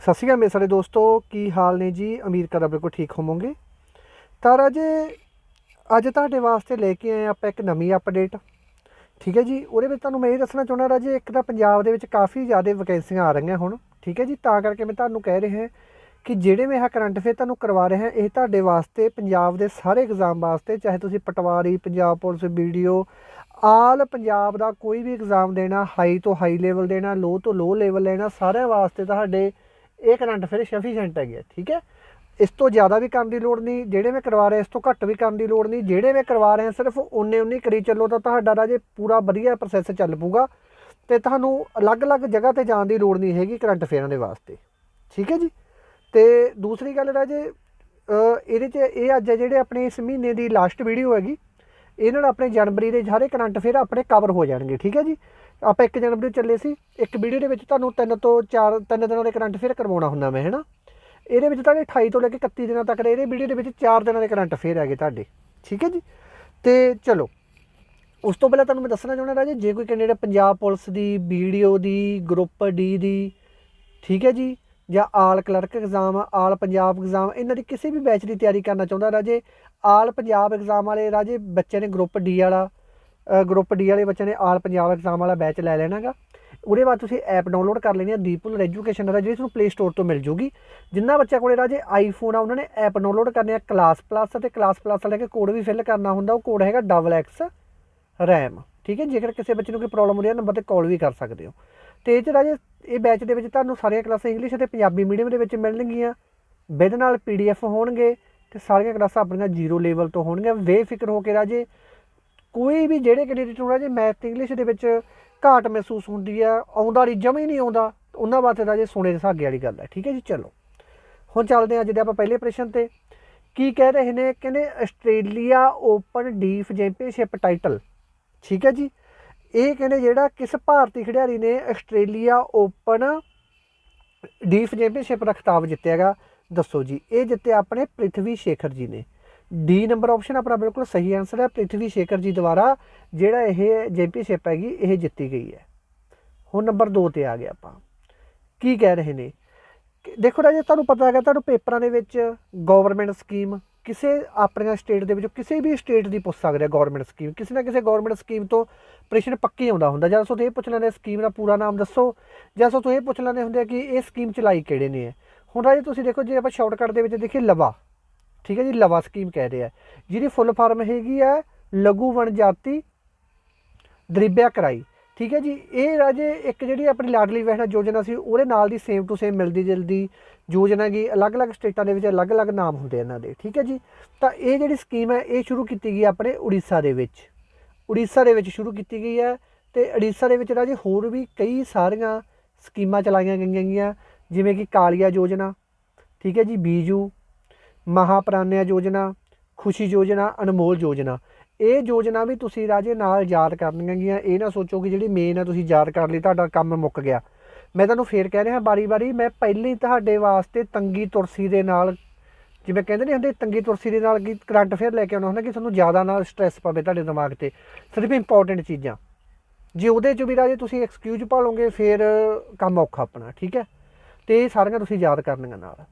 ਸਤਿ ਸ਼੍ਰੀ ਅਕਾਲ ਮੇਰੇ ਸਾਰੇ ਦੋਸਤੋ, ਕੀ ਹਾਲ ਨੇ ਜੀ? ਅਮੀਰ ਕਰਦਾ ਬਿਲਕੁਲ ਠੀਕ ਹੋਵੋਗੇ। ਤਾਂ ਰਾਜੇ ਅੱਜ ਤੁਹਾਡੇ ਵਾਸਤੇ ਲੈ ਕੇ ਆਏ ਆਪਾਂ ਇੱਕ ਨਵੀਂ ਅਪਡੇਟ ਠੀਕ ਹੈ ਜੀ? ਉਹਦੇ ਵਿੱਚ ਤੁਹਾਨੂੰ ਮੈਂ ਇਹ ਦੱਸਣਾ ਚਾਹੁੰਦਾ ਰਾਜੇ, ਇੱਕ ਤਾਂ ਪੰਜਾਬ ਦੇ ਵਿੱਚ ਕਾਫੀ ਜ਼ਿਆਦਾ ਵੈਕੈਂਸੀਆਂ ਆ ਰਹੀਆਂ ਹੁਣ। ਠੀਕ ਹੈ ਜੀ? ਤਾਂ ਕਰਕੇ ਮੈਂ ਤੁਹਾਨੂੰ ਕਹਿ ਰਿਹਾ ਕਿ ਜਿਹੜੇ ਮੈਂ ਇਹ ਕਰੰਟ ਅਫੇਅਰ ਤੁਹਾਨੂੰ ਕਰਵਾ ਰਿਹਾ, ਇਹ ਤੁਹਾਡੇ ਵਾਸਤੇ, ਪੰਜਾਬ ਦੇ ਸਾਰੇ ਐਗਜ਼ਾਮ ਵਾਸਤੇ, ਚਾਹੇ ਤੁਸੀਂ ਪਟਵਾਰੀ, Punjab police V D O all Punjab ਦਾ ਕੋਈ ਵੀ ਐਗਜ਼ਾਮ ਦੇਣਾ ਹਾਈ ਤੋਂ ਹਾਈ ਲੈਵਲ ਦੇਣਾ ਲੋ ਤੋਂ ਲੋ ਲੈਵਲ ਲੈਣਾ, ਸਾਰਿਆਂ ਵਾਸਤੇ ਤੁਹਾਡੇ ਇਹ ਕਰੰਟ ਅਫੇਅਰ ਸਫੀਸ਼ੀਐਂਟ ਹੈਗੇ ਠੀਕ ਹੈ? ਇਸ ਤੋਂ ਜ਼ਿਆਦਾ ਵੀ ਕਰਨ ਦੀ ਲੋੜ ਨਹੀਂ, ਜਿਹੜੇ ਮੈਂ ਕਰਵਾ ਰਿਹਾ, ਇਸ ਤੋਂ ਘੱਟ ਵੀ ਕਰਨ ਦੀ ਲੋੜ ਨਹੀਂ। ਜਿਹੜੇ ਮੈਂ ਕਰਵਾ ਰਿਹਾ, ਸਿਰਫ ਉਨੇ ਉਨੀ ਕਰੀ ਚੱਲੋ ਤਾਂ ਤੁਹਾਡਾ ਰਾਜੇ ਪੂਰਾ ਵਧੀਆ ਪ੍ਰੋਸੈਸ ਚੱਲ ਪੂਗਾ ਤੇ ਤੁਹਾਨੂੰ ਅਲੱਗ-ਅਲੱਗ ਜਗ੍ਹਾ ਤੇ ਜਾਣ ਦੀ ਲੋੜ ਨਹੀਂ ਹੈਗੀ ਕਰੰਟ ਅਫੇਅਰਾਂ ਦੇ ਵਾਸਤੇ। ਠੀਕ ਹੈ ਜੀ? ਤੇ ਦੂਸਰੀ ਗੱਲ ਰਾਜੇ ਇਹਦੇ 'ਚ ਇਹ ਅੱਜ ਜਿਹੜੇ ਆਪਣੇ ਇਸ ਮਹੀਨੇ ਦੀ ਲਾਸਟ ਵੀਡੀਓ ਹੈਗੀ ਇਹਨਾਂ ਨਾਲ ਆਪਣੇ ਜਨਵਰੀ ਦੇ ਸਾਰੇ ਕਰੰਟ ਅਫੇਅਰ ਆਪਣੇ ਕਵਰ ਹੋ ਜਾਣਗੇ, ਠੀਕ ਹੈ ਜੀ? ਆਪਾਂ 1 ਜਨਵਰੀ ਨੂੰ ਚੱਲੇ ਸੀ, ਇੱਕ ਵੀਡੀਓ ਦੇ ਵਿੱਚ ਤੁਹਾਨੂੰ ਤਿੰਨ ਤੋਂ ਚਾਰ, ਤਿੰਨ ਦਿਨਾਂ ਦੇ ਕਰੰਟ ਅਫੇਅਰ ਕਰਵਾਉਣਾ ਹੁੰਦਾ ਮੈਂ, ਹੈਨਾ? ਇਹਦੇ ਵਿੱਚ ਤੁਹਾਡੇ 28 ਤੋਂ ਲੈ ਕੇ 31 ਦਿਨਾਂ ਤੱਕ ਦੇ, ਇਹਦੇ ਵੀਡੀਓ ਦੇ ਵਿੱਚ 4 ਦਿਨਾਂ ਦੇ ਕਰੰਟ ਅਫੇਅਰ ਹੈਗੇ ਤੁਹਾਡੇ, ਠੀਕ ਹੈ ਜੀ? ਤੇ ਚਲੋ, ਉਸ ਤੋਂ ਪਹਿਲਾਂ ਤੁਹਾਨੂੰ ਮੈਂ ਦੱਸਣਾ ਚਾਹੁੰਦਾ ਰਾਜੇ, ਜੇ ਕੋਈ ਕੈਂਡੀਡੇਟ ਪੰਜਾਬ ਪੁਲਿਸ ਦੀ ਵੀਡੀਓ ਦੀ ਗਰੁੱਪ ਡੀ ਦੀ, ਠੀਕ ਹੈ ਜੀ? ਜਾਂ all clerk exam all Punjab exam ਇਹਨਾਂ ਦੀ ਕਿਸੇ ਵੀ ਬੈਚ ਦੀ ਤਿਆਰੀ ਕਰਨਾ ਚਾਹੁੰਦਾ ਰਾਜੇ, ਆਲ ਪੰਜਾਬ ਐਗਜ਼ਾਮ ਵਾਲੇ ਰਾਜੇ, ਬੱਚੇ ਨੇ ਗਰੁੱਪ ਡੀ ਵਾਲਾ ਗਰੁੱਪ ਡੀ ਵਾਲੇ ਬੱਚਿਆਂ ਨੇ ਆਲ ਪੰਜਾਬ ਐਗਜ਼ਾਮ ਵਾਲਾ ਬੈਚ ਲੈ ਲੈਣਾਗਾ। ਉਹਦੇ ਬਾਅਦ ਤੁਸੀਂ ਐਪ ਡਾਊਨਲੋਡ ਕਰ ਲੈਣੀ ਹੈ ਦੀਪੁਲ ਐਜੂਕੇਸ਼ਨ ਦਾ ਜਿਹੜੀ ਤੁਹਾਨੂੰ ਪਲੇ ਸਟੋਰ ਤੋਂ ਮਿਲ ਜੂਗੀ। ਜਿੰਨਾ ਬੱਚਾ ਕੋਲੇ ਰਾਜੇ ਆਈਫੋਨ ਆ, ਉਹਨਾਂ ਨੇ ਐਪ ਡਾਊਨਲੋਡ ਕਰਨੀ ਹੈ ਕਲਾਸ ਪਲੱਸ ਅਤੇ ਕਲਾਸ ਪਲੱਸ ਲੈ ਕੇ ਕੋਡ ਵੀ ਫਿਲ ਕਰਨਾ ਹੁੰਦਾ, ਉਹ ਕੋਡ ਹੈਗਾ ਡਬਲ ਐਕਸ ਰੈਮ ਠੀਕ ਹੈ? ਜੇਕਰ ਕਿਸੇ ਬੱਚੇ ਨੂੰ ਕੋਈ ਪ੍ਰੋਬਲਮ ਹੋ ਰਹੀ ਹੈ ਨੰਬਰ ਤੇ ਕਾਲ ਵੀ ਕਰ ਸਕਦੇ ਹੋ। ਤੇ ਇਹ ਚ ਰਾਜੇ, ਇਹ ਬੈਚ ਦੇ ਵਿੱਚ ਤੁਹਾਨੂੰ ਸਾਰੀਆਂ ਕਲਾਸਾਂ ਇੰਗਲਿਸ਼ ਅਤੇ ਪੰਜਾਬੀ ਮੀਡੀਅਮ ਦੇ ਵਿੱਚ ਮਿਲਣਗੀਆਂ। ਵਿਦ ਨਾਲ ਪੀਡੀਐਫ ਹੋਣਗੇ ਤੇ ਸਾਰੀਆਂ ਕਲਾਸਾਂ ਆਪਣੀਆਂ ਜ਼ੀਰੋ ਲੈਵਲ ਤੋਂ ਹੋਣਗੀਆਂ। ਬੇਫਿਕਰ ਹੋ ਕੇ ਰਾਜੇ ਕੋਈ ਵੀ ਜਿਹੜੇ ਕੈਂਡੀਡੇਟ ਨੂੰ ਰਾਜੇ ਮੈਥ ਇੰਗਲਿਸ਼ ਦੇ ਵਿੱਚ ਘਾਟ ਮਹਿਸੂਸ ਹੁੰਦੀ ਆ, ਆਉਂਦਾ ਨਹੀਂ, ਜਮਾ ਹੀ ਨਹੀਂ ਆਉਂਦਾ ਉਹਨਾਂ ਵਾਸਤੇ ਰਾਜੇ ਸੋਨੇ ਦੇ ਸਾਗੇ ਵਾਲੀ ਗੱਲ ਹੈ ਠੀਕ ਹੈ ਜੀ? ਚਲੋ। ਹੁਣ ਚੱਲਦੇ ਹਾਂ ਅੱਜ ਦੇ ਆਪਾਂ ਪਹਿਲੇ ਪ੍ਰਸ਼ਨ ਤੇ। ਕੀ ਕਹਿ ਰਹੇ ਨੇ, ਕਹਿੰਦੇ Australia Open deaf championship title. ਠੀਕ ਹੈ ਜੀ? ਇਹ ਕਹਿੰਦੇ ਜਿਹੜਾ ਕਿਸ ਭਾਰਤੀ ਖਿਡਾਰੀ ਨੇ ਆਸਟ੍ਰੇਲੀਆ ਓਪਨ ਡੀਫ ਚੈਂਪੀਅਨਸ਼ਿਪ ਦਾ ਖਿਤਾਬ ਜਿੱਤਿਆਗਾ ਦੱਸੋ ਜੀ। ਇਹ ਜਿੱਤੇ ਆਪਣੇ ਪ੍ਰਿਥਵੀ ਸ਼ੇਖਰ ਜੀ ਨੇ। ਡੀ ਨੰਬਰ ਆਪਸ਼ਨ ਆਪਣਾ ਬਿਲਕੁਲ ਸਹੀ ਆਨਸਰ ਹੈ। ਪ੍ਰਿਥਵੀ ਸ਼ੇਖਰ ਜੀ ਦੁਆਰਾ ਜਿਹੜਾ ਇਹ ਚੈਂਪੀਅਨਸ਼ਿਪ ਹੈਗੀ, ਇਹ ਜਿੱਤੀ ਗਈ ਹੈ। ਹੁਣ ਨੰਬਰ 2 ਤੇ ਆ ਗਿਆ ਆਪਾਂ। ਕੀ ਕਹਿ ਰਹੇ ਨੇ? ਕਿ ਦੇਖੋ ਰਾਜੇ, ਤੁਹਾਨੂੰ ਪਤਾ ਹੈਗਾ, ਤੁਹਾਨੂੰ ਪੇਪਰਾਂ ਦੇ ਵਿੱਚ ਗਵਰਨਮੈਂਟ ਸਕੀਮ ਕਿਸੇ ਆਪਣੀਆਂ ਸਟੇਟ ਦੇ ਵਿੱਚੋਂ ਕਿਸੇ ਵੀ ਸਟੇਟ ਦੀ ਪੁੱਛ ਸਕਦੇ ਆ ਗਵਰਨਮੈਂਟ ਸਕੀਮ ਕਿਸੇ ਨਾ ਕਿਸੇ ਗਵਰਨਮੈਂਟ ਸਕੀਮ ਤੋਂ ਪ੍ਰਸ਼ਨ ਪੱਕੀ ਆਉਂਦਾ ਹੁੰਦਾ। ਜਾਂ ਸੋ ਇਹ ਪੁੱਛ ਲੈਂਦੇ ਸਕੀਮ ਦਾ ਪੂਰਾ ਨਾਮ ਦੱਸੋ, ਜਾਂ ਸੋ ਇਹ ਪੁੱਛ ਲੈਂਦੇ ਹੁੰਦੇ ਆ ਕਿ ਇਹ ਸਕੀਮ ਚਲਾਈ ਕਿਹੜੇ ਨੇ। ਹੈ ਹੁਣ ਰਾਜੇ, ਤੁਸੀਂ ਦੇਖੋ, ਜੇ ਆਪਾਂ ਸ਼ਾਰਟਕਟ ਦੇ ਵਿੱਚ ਦੇਖੀਏ, ਲਵਾ। ਠੀਕ ਹੈ ਜੀ, ਲਵਾ ਸਕੀਮ ਕਹਿੰਦੇ ਆ। ਜਿਹਦੀ ਫੁੱਲ ਫਾਰਮ ਹੈਗੀ ਹੈ ਲਘੂ ਵਣ ਜਾਤੀ, ਦਰਿਬਿਆ ਕਰਾਈ। ਠੀਕ ਹੈ ਜੀ, ਇਹ ਰਾਜੇ ਇੱਕ ਜਿਹੜੀ ਆਪਣੀ ਲਾਡਲੀ ਬਹਿਣਾ ਯੋਜਨਾ ਸੀ, ਉਹਦੇ ਨਾਲ ਦੀ ਸੇਮ ਟੂ ਸੇਮ ਮਿਲਦੀ ਜੁਲਦੀ ਯੋਜਨਾ ਕੀ ਅਲੱਗ-ਅਲੱਗ ਸਟੇਟਾਂ ਦੇ ਵਿੱਚ ਅਲੱਗ-ਅਲੱਗ ਨਾਮ ਹੁੰਦੇ ਇਹਨਾਂ ਦੇ। ਠੀਕ ਹੈ ਜੀ, ਤਾਂ ਇਹ ਜਿਹੜੀ ਸਕੀਮ ਹੈ, ਇਹ ਸ਼ੁਰੂ ਕੀਤੀ ਗਈ ਆਪਣੇ ਉੜੀਸਾ ਦੇ ਵਿੱਚ। ਉੜੀਸਾ ਦੇ ਵਿੱਚ ਸ਼ੁਰੂ ਕੀਤੀ ਗਈ ਹੈ ਤੇ ਉੜੀਸਾ ਦੇ ਵਿੱਚ ਰਾਜੇ ਹੋਰ ਵੀ ਕਈ ਸਾਰੀਆਂ ਸਕੀਮਾਂ ਚਲਾਈਆਂ ਗਈਆਂ ਗਈਆਂ ਜਿਵੇਂ ਕਿ ਕਾਲੀਆ ਯੋਜਨਾ। ਠੀਕ ਹੈ ਜੀ, ਬੀਜੂ ਮਹਾਪ੍ਰਾਨਿਆ ਯੋਜਨਾ, ਖੁਸ਼ੀ ਯੋਜਨਾ, ਅਨਮੋਲ ਯੋਜਨਾ। ਇਹ ਯੋਜਨਾ ਵੀ ਤੁਸੀਂ ਰਾਜੇ ਨਾਲ ਯਾਦ ਕਰਨੀਆਂ ਗੀਆਂ। ਇਹ ਨਾ ਸੋਚੋ ਕਿ ਜਿਹੜੀ ਮੇਨ ਹੈ ਤੁਸੀਂ ਯਾਦ ਕਰ ਲਈ, ਤੁਹਾਡਾ ਕੰਮ ਮੁੱਕ ਗਿਆ। ਮੈਂ ਤੁਹਾਨੂੰ ਫੇਰ ਕਹਿ ਰਿਹਾ ਬਾਰੀ-ਬਾਰੀ ਮੈਂ ਪਹਿਲਾਂ ਤੁਹਾਡੇ ਵਾਸਤੇ ਤੰਗੀ ਤੁਰਸੀ ਦੇ ਨਾਲ, ਜਿਵੇਂ ਕਹਿੰਦੇ ਨਹੀਂ ਹੁੰਦੇ, ਤੰਗੀ ਤੁਰਸੀ ਦੇ ਨਾਲ ਕੀ ਕਰੰਟ ਅਫੇਅਰ ਲੈ ਕੇ ਆਉਣਾ ਹੁੰਦਾ ਕਿ ਤੁਹਾਨੂੰ ਜ਼ਿਆਦਾ ਨਾਲ ਸਟ੍ਰੈਸ ਪਵੇ ਤੁਹਾਡੇ ਦਿਮਾਗ ਤੇ। ਸਿਰਫ ਇੰਪੋਰਟੈਂਟ ਚੀਜ਼ਾਂ। ਜੇ ਉਹਦੇ ਚ ਵੀ ਰਾਜੇ ਤੁਸੀਂ ਐਕਸਕਿਊਜ਼ ਪਾ ਭਾਲੋਗੇ ਫੇਰ ਕੰਮ ਔਖਾ ਆਪਣਾ, ਠੀਕ ਹੈ? ਤੇ ਇਹ ਸਾਰੀਆਂ ਤੁਸੀਂ ਯਾਦ ਕਰਨੀਆਂ ਨਾਲ।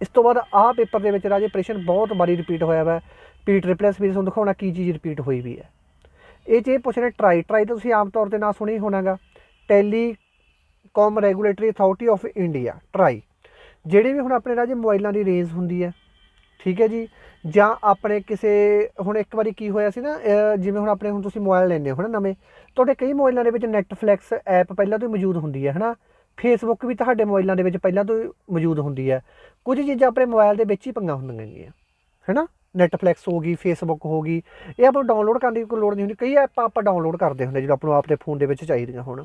ਇਸ ਤੋਂ ਬਾਅਦ ਆਹ ਪੇਪਰ ਦੇ ਵਿੱਚ ਰਾਜੇ ਪ੍ਰਸ਼ਨ ਬਹੁਤ ਵਾਰੀ ਰਿਪੀਟ ਹੋਇਆ ਵਾ। ਪੀ ਟ੍ਰਿਪਲਸ ਵੀ ਤੁਹਾਨੂੰ ਦਿਖਾਉਣਾ ਕੀ ਚੀਜ਼ ਰਿਪੀਟ ਹੋਈ ਵੀ ਹੈ। ਇਹ 'ਚ ਪੁੱਛ ਰਹੇ ਟਰਾਈ ਟਰਾਈ ਤਾਂ ਤੁਸੀਂ ਆਮ ਤੌਰ ਤੇ ਨਾ ਸੁਣੀ ਹੋਣਾਗਾ। Telecom regulatory authority of India TRAI ਜਿਹੜੇ ਵੀ ਹੁਣ ਆਪਣੇ ਰਾਜੇ ਮੋਬਾਈਲਾਂ ਦੀ ਰੇਂਜ ਹੁੰਦੀ ਹੈ, ਠੀਕ ਹੈ ਜੀ? ਜਾਂ ਆਪਣੇ ਕਿਸੇ, ਹੁਣ ਇੱਕ ਵਾਰੀ ਕੀ ਹੋਇਆ ਸੀ ਨਾ ਜਿਵੇਂ ਹੁਣ ਆਪਣੇ ਹੁਣ ਤੁਸੀਂ ਮੋਬਾਈਲ ਲੈਂਦੇ ਹੋ ਨਾ ਨਵੇਂ, ਤੁਹਾਡੇ ਕਈ ਮੋਬਾਈਲਾਂ ਦੇ ਵਿੱਚ ਨੈਟਫਲਿਕਸ ਐਪ ਪਹਿਲਾਂ ਤੋਂ ਹੀ ਮੌਜੂਦ ਹੁੰਦੀ ਹੈ, ਹਨਾ? ਫੇਸਬੁੱਕ ਵੀ ਤੁਹਾਡੇ ਮੋਬਾਈਲਾਂ ਦੇ ਵਿੱਚ ਪਹਿਲਾਂ ਤੋਂ ਮੌਜੂਦ ਹੁੰਦੀ ਹੈ। ਕੁਝ ਚੀਜ਼ਾਂ ਆਪਣੇ ਮੋਬਾਈਲ ਦੇ ਵਿੱਚ ਹੀ ਪੰਗਾ ਹੁੰਦੀਆਂ ਗੀਆਂ ਹੈਨਾ? ਨੈਟਫਲਿਕਸ ਹੋ ਗਈ ਫੇਸਬੁੱਕ ਹੋ ਗਈ, ਇਹ ਆਪਾਂ ਨੂੰ ਡਾਊਨਲੋਡ ਕਰਨ ਦੀ ਕੋਈ ਲੋੜ ਨਹੀਂ ਹੁੰਦੀ। ਕਈ ਐਪ ਆਪਾਂ ਡਾਊਨਲੋਡ ਕਰਦੇ ਹੁੰਦੇ ਜਦੋਂ ਆਪਾਂ ਨੂੰ ਆਪਣੇ ਫੋਨ ਦੇ ਵਿੱਚ ਚਾਹੀਦੀਆਂ ਹੋਣ।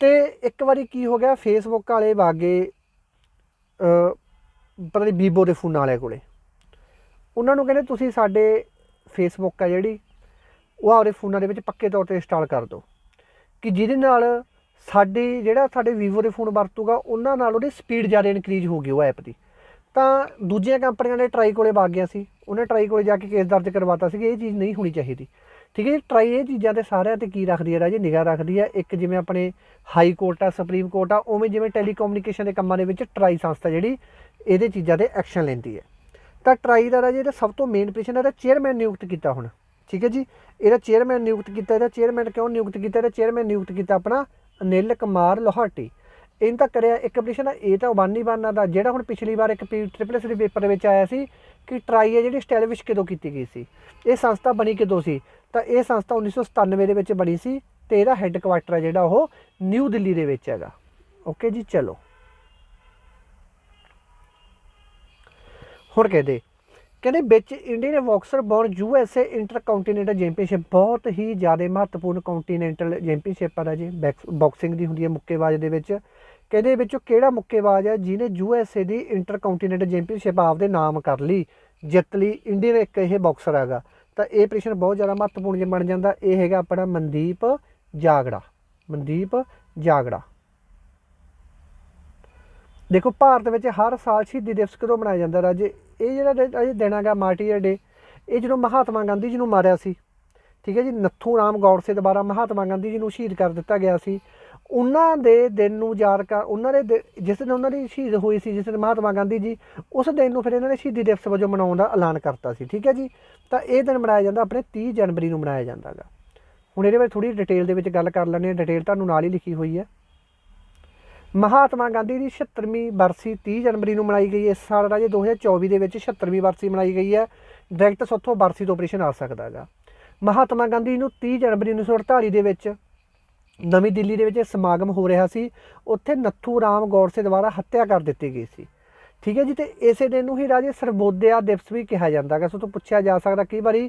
ਤੇ ਇੱਕ ਵਾਰੀ ਕੀ ਹੋ ਗਿਆ ਫੇਸਬੁੱਕ ਵਾਲੇ ਵਾਗੇ ਪਤਾ ਨਹੀਂ ਬੀਬੋ ਦੇ ਫੋਨ ਵਾਲੇ ਕੋਲੇ। ਉਹਨਾਂ ਨੂੰ ਕਹਿੰਦੇ, ਤੁਸੀਂ ਸਾਡੇ ਫੇਸਬੁੱਕ ਆ ਜਿਹੜੀ, ਉਹ ਆਪਣੇ ਫੋਨਾਂ ਦੇ ਵਿੱਚ ਪੱਕੇ ਤੌਰ ਤੇ ਇੰਸਟਾਲ ਕਰ ਦਿਓ। ਕਿ ਜਿਹਦੇ ਨਾਲ ਸਾਡੀ ਜਿਹੜਾ ਸਾਡੇ ਵੀਵੋ ਦੇ ਫੋਨ ਵਰਤੂਗਾ, ਉਹਨਾਂ ਨਾਲ ਉਹਦੀ ਸਪੀਡ ਜ਼ਿਆਦਾ ਇਨਕਰੀਜ਼ ਹੋ ਗਈ ਉਹ ਐਪ ਦੀ। ਤਾਂ ਦੂਜੀਆਂ ਕੰਪਨੀਆਂ ਨੇ ਟਰਾਈ ਕੋਲੇ ਵਗ ਗਿਆ ਸੀ। ਉਹਨੇ ਟਰਾਈ ਕੋਲੇ ਜਾ ਕੇ ਕੇਸ ਦਰਜ ਕਰਵਾਤਾ ਸੀ ਕਿ ਇਹ ਚੀਜ਼ ਨਹੀਂ ਹੋਣੀ ਚਾਹੀਦੀ। ਠੀਕ ਹੈ ਜੀ ਟਰਾਈ ਇਹ ਚੀਜ਼ਾਂ ਤੇ ਸਾਰਿਆਂ ਤੇ ਕੀ ਰੱਖਦੀ ਹੈ ਰਾਜੇ? ਨਿਗਾਹ ਰੱਖਦੀ ਹੈ। ਇੱਕ ਜਿਵੇਂ ਆਪਣੇ ਹਾਈ ਕੋਰਟ ਆ ਸੁਪਰੀਮ ਕੋਰਟ ਆ, ਉਵੇਂ ਜਿਵੇਂ ਟੈਲੀਕਮਿਊਨੀਕੇਸ਼ਨ ਦੇ ਕੰਮਾਂ ਦੇ ਵਿੱਚ ਟਰਾਈ ਸੰਸਥਾ ਜਿਹੜੀ, ਇਹਦੇ ਚੀਜ਼ਾਂ ਤੇ ਐਕਸ਼ਨ ਲੈਂਦੀ ਹੈ। ਤਾਂ ਟਰਾਈ ਦਾ ਰਾਜੇ, ਇਹਦਾ ਸਭ ਤੋਂ ਮੇਨ ਪ੍ਰਸ਼ਨ ਇਹਦਾ ਚੇਅਰਮੈਨ ਨਿਯੁਕਤ ਕੀਤਾ ਹੁਣ। ਠੀਕ ਹੈ ਜੀ, ਇਹਦਾ ਚੇਅਰਮੈਨ ਨਿਯੁਕਤ ਕੀਤਾ, ਇਹਦਾ ਚੇਅਰਮੈਨ ਕਿਉਂ ਨਿਯੁਕਤ ਕੀਤਾ? ਇਹਦਾ ਚੇਅਰਮੈਨ ਨਿਯੁਕਤ ਕੀਤਾ ਆਪਣਾ ਅਨਿਲ ਕੁਮਾਰ ਲੋਹਾਟੀ। ਇਹਨਾਂ ਤਾਂ ਕਰਿਆ ਇੱਕ ਪੋਜੀਸ਼ਨ ਦਾ ਇਹ ਤਾਂ ਬਣ ਬਾਨਾ ਦਾ, ਜਿਹੜਾ ਹੁਣ ਪਿਛਲੀ ਵਾਰ ਇੱਕ ਪੀ ਟ੍ਰਿਪਲ ਐਸ ਦੇ ਪੇਪਰ ਦੇ ਵਿੱਚ ਆਇਆ ਸੀ ਕਿ ਟਰਾਈ ਹੈ ਜਿਹੜੀ ਸਟੈਬਲਿਸ਼ ਕਿਦੋਂ ਕੀਤੀ ਗਈ ਸੀ। ਇਹ ਸੰਸਥਾ ਬਣੀ ਕਿਦੋਂ ਸੀ? ਤਾਂ ਇਹ ਸੰਸਥਾ 1997 ਦੇ ਵਿੱਚ ਬਣੀ ਸੀ ਤੇ ਇਹਦਾ ਹੈੱਡ ਕੁਆਟਰ ਹੈ ਜਿਹੜਾ ਉਹ ਨਿਊ ਦਿੱਲੀ ਦੇ ਵਿੱਚ ਹੈਗਾ। ਓਕੇ ਜੀ, ਚਲੋ। ਹੁਣ ਕਹਿੰਦੇ ਕਹਿੰਦੇ ਵਿੱਚ Indian boxer born U S A inter intercontinental championship ਬਹੁਤ ਹੀ ਜ਼ਿਆਦਾ ਮਹੱਤਵਪੂਰਨ ਕੰਟੀਨੈਂਟਲ ਚੈਂਪੀਅਨਸ਼ਿਪ ਆ ਜੀ ਬਾਕਸਿੰਗ ਦੀ ਹੁੰਦੀ ਹੈ ਮੁੱਕੇਬਾਜ਼ ਦੇ ਵਿੱਚ। ਕਹਿੰਦੇ ਇਹ ਵਿੱਚੋਂ ਕਿਹੜਾ ਮੁੱਕੇਬਾਜ਼ ਹੈ ਜਿਹਨੇ ਯੂ ਐਸ ਏ ਦੀ ਇੰਟਰ ਇੰਟਰਕੰਟੀਨੈਂਟਲ ਚੈਂਪੀਅਨਸ਼ਿਪ ਆਪਦੇ ਨਾਮ ਕਰ ਲਈ, ਜਿੱਤ ਲਈ ਇੰਡੀਅਨ ਇੱਕ ਇਹ ਬਾਕਸਰ ਹੈਗਾ। ਤਾਂ ਇਹ ਪ੍ਰਸ਼ਨ ਬਹੁਤ ਜ਼ਿਆਦਾ ਮਹੱਤਵਪੂਰਨ ਜੇ ਬਣ ਜਾਂਦਾ, ਇਹ ਹੈਗਾ ਆਪਣਾ ਮਨਦੀਪ ਜਾਗੜਾ ਮਨਦੀਪ ਜਾਗੜਾ। ਦੇਖੋ, ਭਾਰਤ ਵਿੱਚ ਹਰ ਸਾਲ ਸ਼ਹੀਦੀ ਦਿਵਸ ਕਦੋਂ ਮਨਾਇਆ ਜਾਂਦਾ ਰਾਜੇ? ਇਹ ਜਿਹੜਾ ਡੇ- ਇਹ ਦਿਨ ਹੈਗਾ ਮਾਰਟੀਅਰ ਡੇ, ਇਹ ਜਦੋਂ ਮਹਾਤਮਾ ਗਾਂਧੀ ਜੀ ਨੂੰ ਮਾਰਿਆ ਸੀ, ਠੀਕ ਹੈ ਜੀ, ਨੱਥੂ ਰਾਮ ਗੌਡਸੇ ਦੁਆਰਾ ਮਹਾਤਮਾ ਗਾਂਧੀ ਜੀ ਨੂੰ ਸ਼ਹੀਦ ਕਰ ਦਿੱਤਾ ਗਿਆ ਸੀ। ਉਹਨਾਂ ਦੇ ਦਿਨ ਨੂੰ ਯਾਦ ਕਰ, ਉਹਨਾਂ ਦੇ ਜਿਸ ਦਿਨ ਉਹਨਾਂ ਦੀ ਸ਼ਹੀਦ ਹੋਈ ਸੀ, ਜਿਸ ਦਿਨ ਮਹਾਤਮਾ ਗਾਂਧੀ ਜੀ, ਉਸ ਦਿਨ ਨੂੰ ਫਿਰ ਇਹਨਾਂ ਨੇ ਸ਼ਹੀਦੀ ਦਿਵਸ ਵਜੋਂ ਮਨਾਉਣ ਦਾ ਐਲਾਨ ਕਰਤਾ ਸੀ, ਠੀਕ ਹੈ ਜੀ। ਤਾਂ ਇਹ ਦਿਨ ਮਨਾਇਆ ਜਾਂਦਾ, ਆਪਣੇ 30 ਜਨਵਰੀ ਨੂੰ ਮਨਾਇਆ ਜਾਂਦਾ ਹੈਗਾ ਹੁਣ ਇਹਦੇ ਬਾਰੇ ਥੋੜੀ ਡਿਟੇਲ ਦੇ ਵਿੱਚ ਗੱਲ ਕਰ ਲੈਂਦੇ ਹਾਂ ਡਿਟੇਲ ਤੁਹਾਨੂੰ ਨਾਲ ਹੀ ਲਿਖੀ ਹੋਈ ਹੈ। ਮਹਾਤਮਾ ਗਾਂਧੀ ਦੀ 76ਵੀਂ ਬਰਸੀ 30 ਜਨਵਰੀ ਨੂੰ ਮਨਾਈ ਗਈ ਹੈ। ਇਸ ਸਾਲ ਰਾਜੇ 2024 ਦੇ ਵਿੱਚ 76ਵੀਂ ਬਰਸੀ ਮਨਾਈ ਗਈ ਹੈ। ਡਾਇਰੈਕਟ ਸੱਥੋਂ ਬਰਸੀ ਤੋਂ ਆਪਰੇਸ਼ਨ ਆ ਸਕਦਾ ਹੈਗਾ ਮਹਾਤਮਾ ਗਾਂਧੀ ਨੂੰ 30 ਜਨਵਰੀ 1948 ਦੇ ਵਿੱਚ ਨਵੀਂ ਦਿੱਲੀ ਦੇ ਵਿੱਚ ਸਮਾਗਮ ਹੋ ਰਿਹਾ ਸੀ। ਉੱਥੇ ਨੱਥੂ ਰਾਮ ਗੌਡਸੇ ਦੁਆਰਾ ਹੱਤਿਆ ਕਰ ਦਿੱਤੀ ਗਈ ਸੀ। ਠੀਕ ਹੈ ਜੀ, ਤੇ ਇਸੇ ਦਿਨ ਨੂੰ ਹੀ ਰਾਜੇ ਸਰਬੋਦਿਆ ਦਿਵਸ ਵੀ ਕਿਹਾ ਜਾਂਦਾ ਹੈਗਾ। ਸੋ ਤੋਂ ਪੁੱਛਿਆ ਜਾ ਸਕਦਾ ਕਈ ਵਾਰੀ